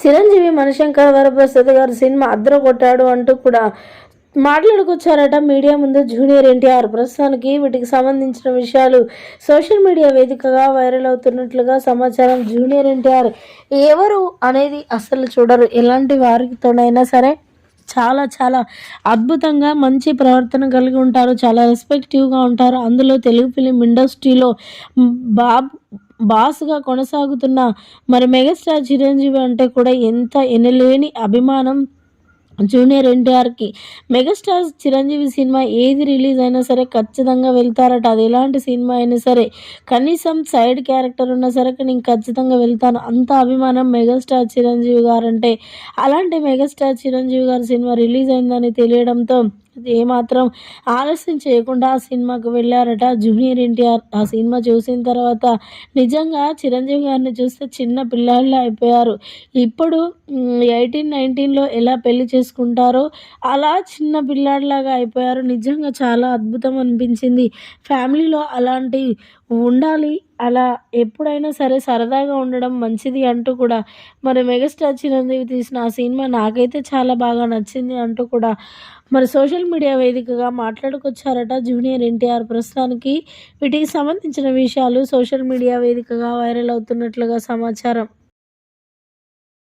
చిరంజీవి మణిశంకర్ వరప్రసాద్ గారు సినిమా అద్దర కొట్టాడు అంటూ కూడా మాట్లాడుకొచ్చారట. మీడియా ముందు జూనియర్ ఎన్టీఆర్ ప్రస్తుతానికి వీటికి సంబంధించిన విషయాలు సోషల్ మీడియా వేదికగా వైరల్ అవుతున్నట్లుగా సమాచారం. జూనియర్ ఎన్టీఆర్ ఎవరు అనేది అసలు చూడరు. ఎలాంటి వారితోనైనా సరే చాలా చాలా అద్భుతంగా మంచి ప్రవర్తన కలిగి ఉంటారు. చాలా రెస్పెక్టివ్గా ఉంటారు. అందులో తెలుగు ఫిలిం ఇండస్ట్రీలో బాబు బాబ్ బాస్గా కొనసాగుతున్న మరి మెగాస్టార్ చిరంజీవి అంటే కూడా ఎంత ఎనలేని అభిమానం. జూనియర్ ఎన్టీఆర్కి మెగాస్టార్ చిరంజీవి సినిమా ఏది రిలీజ్ అయినా సరే ఖచ్చితంగా వెళ్తారట. అది ఎలాంటి సినిమా అయినా సరే కనీసం సైడ్ క్యారెక్టర్ ఉన్నా సరే నేను ఖచ్చితంగా వెళ్తాను. అంత అభిమానం మెగాస్టార్ చిరంజీవి గారు అంటే అలాంటి మెగాస్టార్ చిరంజీవి గారి సినిమా రిలీజ్ అయిందని తెలియడంతో ఏమాత్రం ఆలస్యం చేయకుండా ఆ సినిమాకు వెళ్ళారట. జూనియర్ ఎన్టీఆర్ ఆ సినిమా చూసిన తర్వాత నిజంగా చిరంజీవి గారిని చూస్తే చిన్న పిల్లల్లా అయిపోయారు. ఇప్పుడు ఎయిటీన్ నైన్టీన్లో ఎలా పెళ్ళి చేసుకుంటారో అలా చిన్న పిల్లాడిలాగా అయిపోయారు. నిజంగా చాలా అద్భుతం అనిపించింది. ఫ్యామిలీలో అలాంటి ఉండాలి అలా ఎప్పుడైనా సరే సరదాగా ఉండడం మంచిది అంటూ కూడా మరి మెగాస్టార్ చిరంజీవి తీసిన ఆ సినిమా నాకైతే చాలా బాగా నచ్చింది అంటూ కూడా మరి సోషల్ మీడియా వేదికగా మాట్లాడుకొచ్చారట జూనియర్ ఎన్టీఆర్. ప్రస్తుతానికి వీటికి సంబంధించిన విషయాలు సోషల్ మీడియా వేదికగా వైరల్ అవుతున్నట్లుగా సమాచారం.